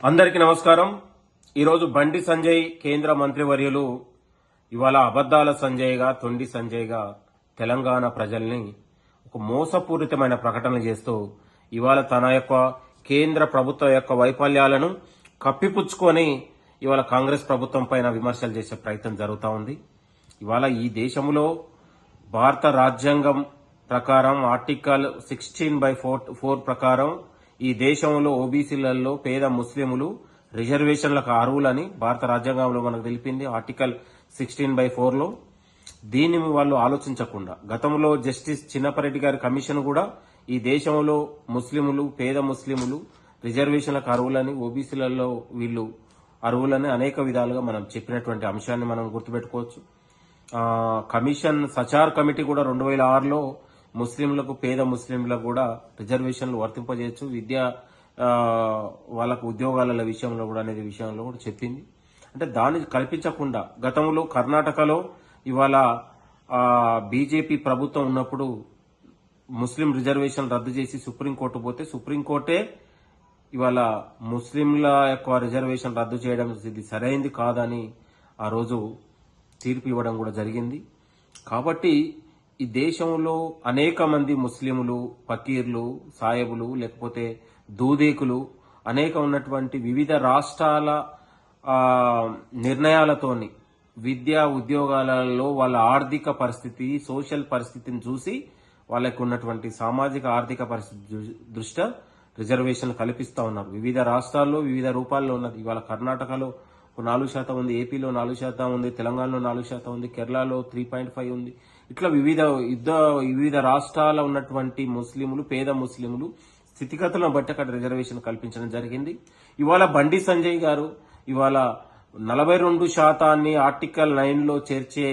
అందరికీ నమస్కారం. ఈరోజు బండి సంజయ్ కేంద్ర మంత్రివర్యులు ఇవాళ అబద్దాల సంజయ్గా తొండి సంజయ్గా తెలంగాణ ప్రజల్ని ఒక మోసపూరితమైన ప్రకటనలు చేస్తూ ఇవాళ తన యొక్క కేంద్ర ప్రభుత్వ యొక్క వైఫల్యాలను కప్పిపుచ్చుకొని ఇవాళ కాంగ్రెస్ ప్రభుత్వం పైన విమర్శలు చేసే ప్రయత్నం జరుగుతూ ఉంది. ఇవాళ ఈ దేశంలో భారత రాజ్యాంగం ప్రకారం article sixteen by four four ప్రకారం ఈ దేశంలో ఓబీసీలలో పేద ముస్లింలు రిజర్వేషన్లకు అర్హులని భారత రాజ్యాంగంలో మనకు తెలిపింది ఆర్టికల్ సిక్స్టీన్ బై ఫోర్లో. దీన్ని వాళ్ళు ఆలోచించకుండా గతంలో జస్టిస్ చిన్నపరెడ్డి గారి కమిషన్ కూడా ఈ దేశంలో ముస్లింలు పేద ముస్లింలు రిజర్వేషన్లకు అర్హులని ఓబీసీలలో వీళ్ళు అర్హులని అనేక విధాలుగా మనం చెప్పినటువంటి అంశాన్ని మనం గుర్తుపెట్టుకోవచ్చు. కమిషన్ సచార్ కమిటీ కూడా రెండు వేల ఆరులో ముస్లింలకు పేద ముస్లింలకు కూడా రిజర్వేషన్లు వర్తింపజేయచ్చు. విద్య వాళ్ళకు ఉద్యోగాల విషయంలో కూడా అనేది విషయంలో కూడా చెప్పింది. అంటే దాన్ని కల్పించకుండా గతంలో కర్ణాటకలో ఇవాళ బీజేపీ ప్రభుత్వం ఉన్నప్పుడు ముస్లిం రిజర్వేషన్ రద్దు చేసి సుప్రీంకోర్టు పోతే సుప్రీంకోర్టే ఇవాళ ముస్లింల యొక్క రిజర్వేషన్ రద్దు చేయడం ఇది సరైంది కాదని ఆ రోజు తీర్పు ఇవ్వడం కూడా జరిగింది. కాబట్టి ఈ దేశంలో అనేక మంది ముస్లింలు ఫకీర్లు సాయబులు లేకపోతే దూదేకులు అనేక ఉన్నటువంటి వివిధ రాష్ట్రాల నిర్ణయాలతోని విద్యా ఉద్యోగాలలో వాళ్ళ ఆర్థిక పరిస్థితి సోషల్ పరిస్థితిని చూసి వాళ్ళకు ఉన్నటువంటి సామాజిక ఆర్థిక పరిస్థితి దృష్ట్యా రిజర్వేషన్ కల్పిస్తూ ఉన్నారు. వివిధ రాష్ట్రాల్లో వివిధ రూపాల్లో ఉన్నది. ఇవాళ కర్ణాటకలో నాలుగు శాతం ఉంది ఏపీలో నాలుగు శాతం ఉంది తెలంగాణలో నాలుగు శాతం ఉంది కేరళలో త్రీ పాయింట్ ఫైవ్ ఉంది. ఇట్లా వివిధ యుద్ధ వివిధ రాష్ట్రాల ఉన్నటువంటి ముస్లింలు పేద ముస్లింలు స్థితిగతులను బట్టి అక్కడ రిజర్వేషన్ కల్పించడం జరిగింది. ఇవాళ బండి సంజయ్ గారు ఇవాళ నలభై రెండు శాతాన్ని ఆర్టికల్ నైన్లో చేర్చే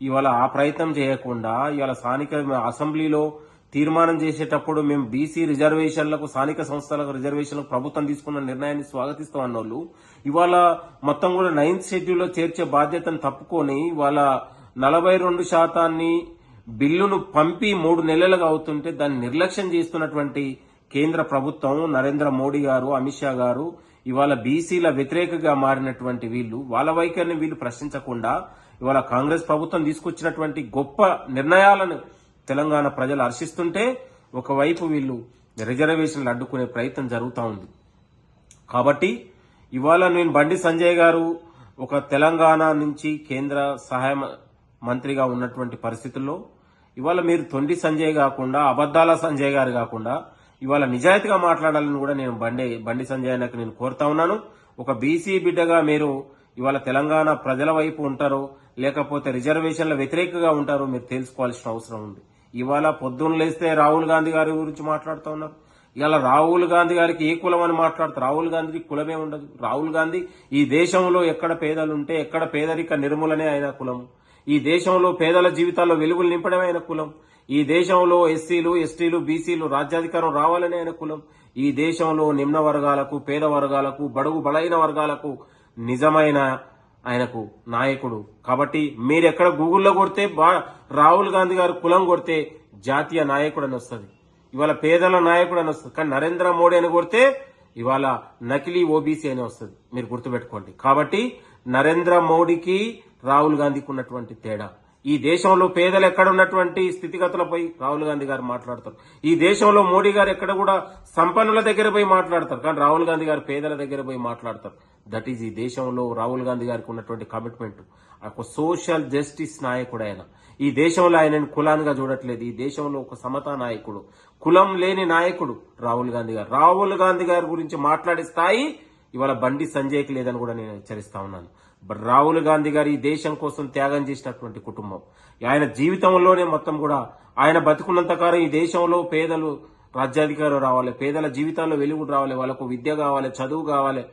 ఇవాళ ఆ ప్రయత్నం చేయకుండా ఇవాళ స్థానిక అసెంబ్లీలో తీర్మానం చేసేటప్పుడు మేము బీసీ రిజర్వేషన్లకు స్థానిక సంస్థలకు రిజర్వేషన్లకు ప్రభుత్వం తీసుకున్న నిర్ణయాన్ని స్వాగతిస్తాం అన్నోళ్ళు. ఇవాళ మొత్తం కూడా నైన్త్ షెడ్యూల్లో చేర్చే బాధ్యతను తప్పుకొని ఇవాళ నలభై రెండు శాతాన్ని బిల్లును పంపి మూడు నెలలుగా అవుతుంటే దాన్ని నిర్లక్ష్యం చేస్తున్నటువంటి కేంద్ర ప్రభుత్వం నరేంద్ర మోడీ గారు అమిత్ షా గారు ఇవాళ బీసీల వ్యతిరేకగా మారినటువంటి వీళ్ళు వాళ్ళ వైఖరిని వీళ్ళు ప్రశ్నించకుండా ఇవాళ కాంగ్రెస్ ప్రభుత్వం తీసుకొచ్చినటువంటి గొప్ప నిర్ణయాలను తెలంగాణ ప్రజలు హర్షిస్తుంటే ఒకవైపు వీళ్ళు రిజర్వేషన్లు అడ్డుకునే ప్రయత్నం జరుగుతూ ఉంది. కాబట్టి ఇవాళ నేను బండి సంజయ్ గారు ఒక తెలంగాణ నుంచి కేంద్ర సహాయ మంత్రిగా ఉన్నటువంటి పరిస్థితుల్లో ఇవాళ మీరు తొండి సంజయ్ కాకుండా అబద్దాల సంజయ్ గారు కాకుండా ఇవాళ నిజాయితీగా మాట్లాడాలని కూడా నేను బండి బండి సంజయ్ నాకు నేను కోరుతా ఉన్నాను. ఒక బీసీ బిడ్డగా మీరు ఇవాళ తెలంగాణ ప్రజల వైపు ఉంటారో లేకపోతే రిజర్వేషన్ల వ్యతిరేకంగా ఉంటారో మీరు తెలుసుకోవాల్సిన అవసరం ఉంది. ఇవాళ పొద్దున్న లేస్తే రాహుల్ గాంధీ గారి గురించి మాట్లాడుతూ ఉన్నారు. ఇవాళ రాహుల్ గాంధీ గారికి ఏ కులం అని మాట్లాడుతారు రాహుల్ గాంధీకి కులమే ఉండదు. రాహుల్ గాంధీ ఈ దేశంలో ఎక్కడ పేదలు ఉంటే ఎక్కడ పేదరిక నిర్మూలనే ఆయన కులం. ఈ దేశంలో పేదల జీవితాల్లో వెలుగులు నింపడమే ఆయన కులం. ఈ దేశంలో ఎస్సీలు ఎస్టీలు బీసీలు రాజ్యాధికారం రావాలనే ఆయన కులం. ఈ దేశంలో నిమ్న వర్గాలకు పేద వర్గాలకు బడుగు బలైన వర్గాలకు నిజమైన ఆయనకు నాయకుడు. కాబట్టి మీరు ఎక్కడ గూగుల్లో కొడితే బా- రాహుల్ గాంధీ గారు కులం కొడితే జాతీయ నాయకుడు అని వస్తుంది ఇవాళ పేదల నాయకుడు అని వస్తుంది కానీ నరేంద్ర మోడీ అని కొడితే ఇవాళ నకిలీ ఓబీసీ అని వస్తుంది. మీరు గుర్తుపెట్టుకోండి. కాబట్టి నరేంద్ర మోడీకి రాహుల్ గాంధీకి ఉన్నటువంటి తేడా. ఈ దేశంలో పేదలు ఎక్కడున్నటువంటి స్థితిగతులపై రాహుల్ గాంధీ గారు మాట్లాడతారు. ఈ దేశంలో మోడీ గారు ఎక్కడ కూడా సంపన్నుల దగ్గర పోయి మాట్లాడతారు. కానీ రాహుల్ గాంధీ గారు పేదల దగ్గర పోయి మాట్లాడతారు. దట్ ఈజ్ ఈ దేశంలో రాహుల్ గాంధీ గారికి ఉన్నటువంటి కమిట్మెంట్ ఒక సోషల్ జస్టిస్ నాయకుడు ఆయన. ఈ దేశంలో ఆయనను కులానిగా చూడట్లేదు. ఈ దేశంలో ఒక సమతా నాయకుడు. కులం లేని నాయకుడు రాహుల్ గాంధీ గారు. రాహుల్ గాంధీ గారి గురించి మాట్లాడే స్థాయి ఇవాళ బండి సంజయ్కి లేదని కూడా నేను హెచ్చరిస్తా ఉన్నాను. రాహుల్ గాంధీ గారు ఈ దేశం కోసం త్యాగం చేసినటువంటి కుటుంబం. ఆయన జీవితంలోనే మొత్తం కూడా ఆయన బతుకున్నంతకాలం ఈ దేశంలో పేదలు రాజ్యాధికారం రావాలి పేదల జీవితాల్లో వెలుగు రావాలి వాళ్ళకు విద్య కావాలి చదువు కావాలి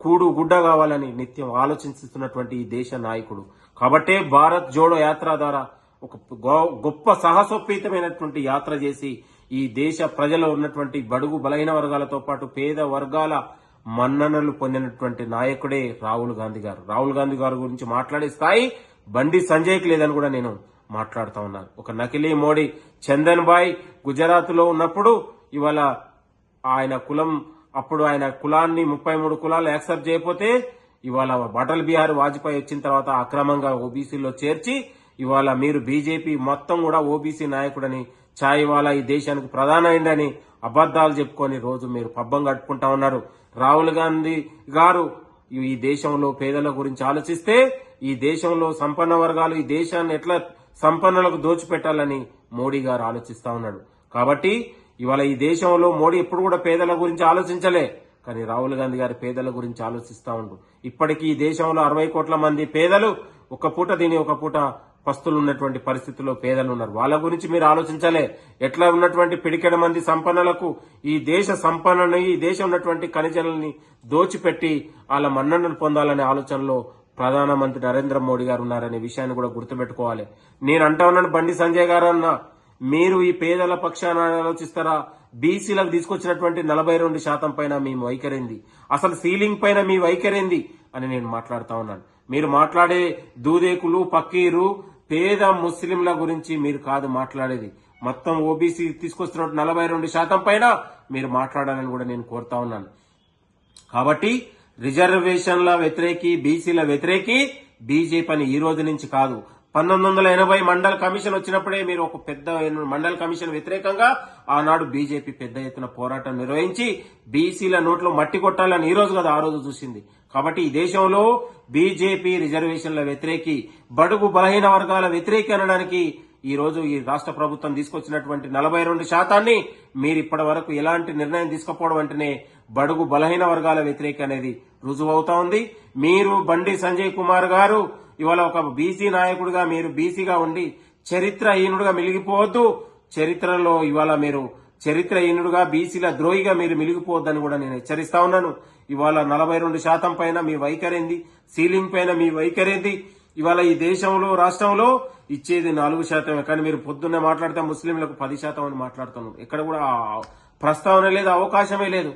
కూడు గుడ్డ కావాలని నిత్యం ఆలోచిస్తున్నటువంటి ఈ దేశ నాయకుడు. కాబట్టే భారత్ జోడో యాత్ర ద్వారా ఒక గొప్ప సాహసోపేతమైనటువంటి యాత్ర చేసి ఈ దేశ ప్రజలు ఉన్నటువంటి బడుగు బలహీన వర్గాలతో పాటు పేద వర్గాల మన్ననలు పొందినటువంటి నాయకుడే రాహుల్ గాంధీ గారు. రాహుల్ గాంధీ గారి గురించి మాట్లాడే స్థాయి బండి సంజయ్కి లేదని కూడా నేను మాట్లాడుతా ఉన్నాను ఒక నకిలీ మోడీ చందన్ బాయ్ గుజరాత్లో ఉన్నప్పుడు ఇవాళ ఆయన కులం అప్పుడు ఆయన కులాన్ని ముప్పై మూడు కులాలు యాక్సెప్ట్ చేయకపోతే ఇవాళ అటల్ బిహారీ వాజ్పేయి వచ్చిన తర్వాత అక్రమంగా ఓబీసీలో చేర్చి ఇవాళ మీరు బీజేపీ మొత్తం కూడా ఓబీసీ నాయకుడని ఛాయ్ ఇవాళ ఈ దేశానికి ప్రధానమైందని అబద్ధాలు అబద్దాలు చెప్పుకొని రోజు మీరు పబ్బం కట్టుకుంటా ఉన్నారు. రాహుల్ గాంధీ గారు ఈ దేశంలో పేదల గురించి ఆలోచిస్తే ఈ దేశంలో సంపన్న వర్గాలు ఈ దేశాన్ని ఎట్లా సంపన్నులకు దోచిపెట్టాలని మోడీ గారు ఆలోచిస్తా ఉన్నాడు. కాబట్టి ఇవాళ ఈ దేశంలో మోడీ ఎప్పుడు కూడా పేదల గురించి ఆలోచించలే. కానీ రాహుల్ గాంధీ గారి పేదల గురించి ఆలోచిస్తా ఉండు. ఇప్పటికీ ఈ దేశంలో అరవై కోట్ల మంది పేదలు ఒక పూట దీని ఒక పూట పస్తులు ఉన్నటువంటి పరిస్థితుల్లో పేదలు ఉన్నారు. వాళ్ళ గురించి మీరు ఆలోచించాలి. ఎట్లా ఉన్నటువంటి పిడికెడ మంది సంపన్నులకు ఈ దేశ సంపన్నని ఈ దేశం ఉన్నటువంటి ఖనిజాలని దోచిపెట్టి వాళ్ళ మన్ననలు పొందాలనే ఆలోచనలో ప్రధానమంత్రి నరేంద్ర మోడీ గారు ఉన్నారనే విషయాన్ని కూడా గుర్తుపెట్టుకోవాలి. నేను అంటా ఉన్నాను బండి సంజయ్ గారు అన్న. మీరు ఈ పేదల పక్షాన ఆలోచిస్తారా? బీసీలకు తీసుకొచ్చినటువంటి నలభై రెండు శాతం పైన మీ వైఖరింది అసలు సీలింగ్ పైన మీ వైఖరింది అని నేను మాట్లాడుతా ఉన్నాను. మీరు మాట్లాడే దూదేకులు పక్కీరు పేద ముస్లింల గురించి మీరు కాదు మాట్లాడేది. మొత్తం ఓబీసీ తీసుకొస్తున్న నలభై రెండు శాతం పైన మీరు మాట్లాడాలని కూడా నేను కోరుతా ఉన్నాను. కాబట్టి రిజర్వేషన్ల వ్యతిరేకి బీసీల వ్యతిరేకి బీజేపీ అని ఈ రోజు నుంచి కాదు. పంతొమ్మిది వందల ఎనభై మండల కమిషన్ వచ్చినప్పుడే మీరు ఒక పెద్ద మండల కమిషన్ వ్యతిరేకంగా ఆనాడు బీజేపీ పెద్ద ఎత్తున పోరాటం నిర్వహించి బీసీల నోట్లో మట్టి కొట్టాలని ఈ రోజు కదా ఆ రోజు చూసింది. కాబట్టి ఈ దేశంలో బీజేపీ రిజర్వేషన్ల వ్యతిరేకి బడుగు బలహీన వర్గాల వ్యతిరేకి అనడానికి ఈ రోజు ఈ రాష్ట్ర ప్రభుత్వం తీసుకొచ్చినటువంటి నలభై రెండు శాతాన్ని మీరు ఇప్పటి వరకు ఎలాంటి నిర్ణయం తీసుకోకపోవడం అంటేనే బడుగు బలహీన వర్గాల వ్యతిరేక అనేది రుజువు అవుతా ఉంది. మీరు బండి సంజయ్ కుమార్ గారు ఇవాళ ఒక బీసీ నాయకుడిగా మీరు బీసీగా ఉండి చరిత్రహీనుడిగా మిలిగిపోవద్దు చరిత్రలో ఇవాళ మీరు చరిత్రహీనుడుగా బీసీల ద్రోహిగా మీరు మిలిగిపోవద్దని కూడా నేను హెచ్చరిస్తా ఉన్నాను. ఇవాళ నలభై రెండు శాతం పైన మీ వైఖరింది? సీలింగ్ పైన మీ వైఖరింది? ఇవాళ ఈ దేశంలో రాష్ట్రంలో ఇచ్చేది నాలుగు శాతమే. కానీ మీరు పొద్దున్నే మాట్లాడితే ముస్లింలకు పది శాతం అని మాట్లాడుతున్నారు ఇక్కడ కూడా ప్రస్తావన లేదు అవకాశమే లేదు.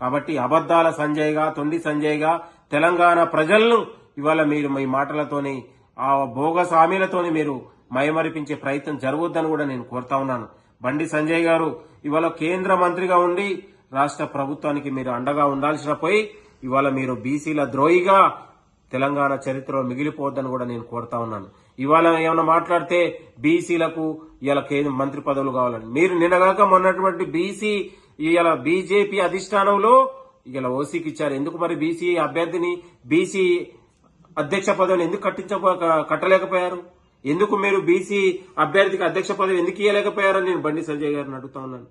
కాబట్టి అబద్దాల సంజయ్గా తొండి సంజయ్గా తెలంగాణ ప్రజలను ఇవాళ మీరు మీ మాటలతోని ఆ బోగస్ హామీలతోని మీరు మయమరిపించే ప్రయత్నం జరగొద్దని కూడా నేను కోరుతా ఉన్నాను. బండి సంజయ్ గారు ఇవాళ కేంద్ర మంత్రిగా ఉండి రాష్ట్ర ప్రభుత్వానికి మీరు అండగా ఉండాల్సిన పోయి ఇవాళ మీరు బీసీల ద్రోహిగా తెలంగాణ చరిత్రలో మిగిలిపోవద్దని కూడా నేను కోరుతా ఉన్నాను. ఇవాళ ఏమైనా మాట్లాడితే బీసీలకు ఇలా కేంద్ర మంత్రి పదవులు కావాలని. మీరు నిన్నగాక మొన్నటువంటి బీసీ ఇవాళ బీజేపీ అధిష్టానంలో ఇలా ఓసీకి ఇచ్చారు. ఎందుకు మరి బీసీ అభ్యర్థిని బీసీ అధ్యక్ష పదవిని ఎందుకు కట్టించక కట్టలేకపోయారు? ఎందుకు మీరు బీసీ అభ్యర్థికి అధ్యక్ష పదవి ఎందుకు ఇవ్వలేకపోయారని నేను బండి సంజయ్ గారిని అడుగుతా ఉన్నాను.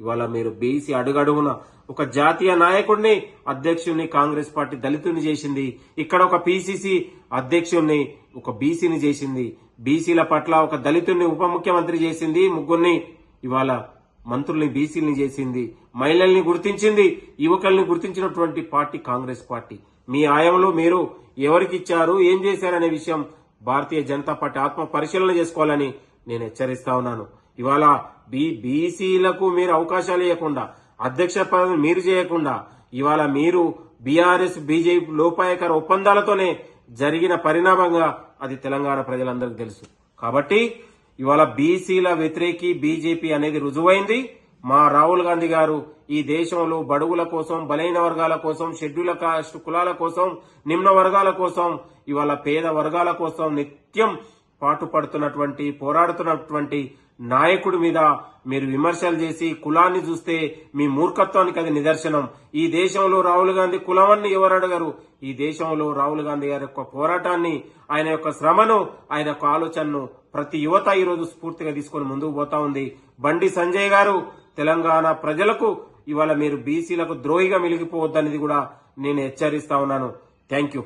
ఇవాళ మీరు బీసీ అడుగడుగున ఒక జాతీయ నాయకుడిని అధ్యక్షుడిని కాంగ్రెస్ పార్టీ దళితుని చేసింది. ఇక్కడ ఒక పిసిసి అధ్యక్షుడిని ఒక బీసీని చేసింది. బీసీల పట్ల ఒక దళితుడిని ఉప ముఖ్యమంత్రి చేసింది ముగ్గురిని ఇవాళ మంత్రుల్ని బీసీలని చేసింది. మహిళల్ని గుర్తించింది యువకుల్ని గుర్తించినటువంటి పార్టీ కాంగ్రెస్ పార్టీ. మీ ఆయంలో మీరు ఎవరికి ఇచ్చారు ఏం చేశారనే విషయం భారతీయ జనతా పార్టీ ఆత్మ పరిశీలన చేసుకోవాలని నేను హెచ్చరిస్తా ఉన్నాను. ఇవాళ బీ బీసీలకు మీరు అవకాశాలు ఇవ్వకుండా అధ్యక్ష పదవి మీరు చేయకుండా ఇవాళ మీరు బీఆర్ఎస్ బీజేపీ లోపాయకర ఒప్పందాలతోనే జరిగిన పరిణామంగా అది తెలంగాణ ప్రజలందరికీ తెలుసు. కాబట్టి ఇవాళ బీసీల వ్యతిరేకి బీజేపీ అనేది రుజువైంది. మా రాహుల్ గాంధీ గారు ఈ దేశంలో బడుగుల కోసం బలైన వర్గాల కోసం షెడ్యూల్ కాస్ట్ కులాల కోసం నిమ్న వర్గాల కోసం ఇవాళ పేద వర్గాల కోసం నిత్యం పాటుపడుతున్నటువంటి పోరాడుతున్నటువంటి నాయకుడి మీద మీరు విమర్శలు చేసి కులాన్ని చూస్తే మీ మూర్ఖత్వానికి అది నిదర్శనం. ఈ దేశంలో రాహుల్ గాంధీ కులమని ఎవరు అడగరు? ఈ దేశంలో రాహుల్ గాంధీ గారి యొక్క పోరాటాన్ని ఆయన యొక్క శ్రమను ఆయన యొక్క ఆలోచనను ప్రతి యువత ఈరోజు స్ఫూర్తిగా తీసుకొని ముందుకు పోతా ఉంది. బండి సంజయ్ గారు తెలంగాణ ప్రజలకు ఇవాళ మీరు బీసీలకు ద్రోహిగా మిలిగిపోవద్దనేది కూడా నేను హెచ్చరిస్తా ఉన్నాను. Thank you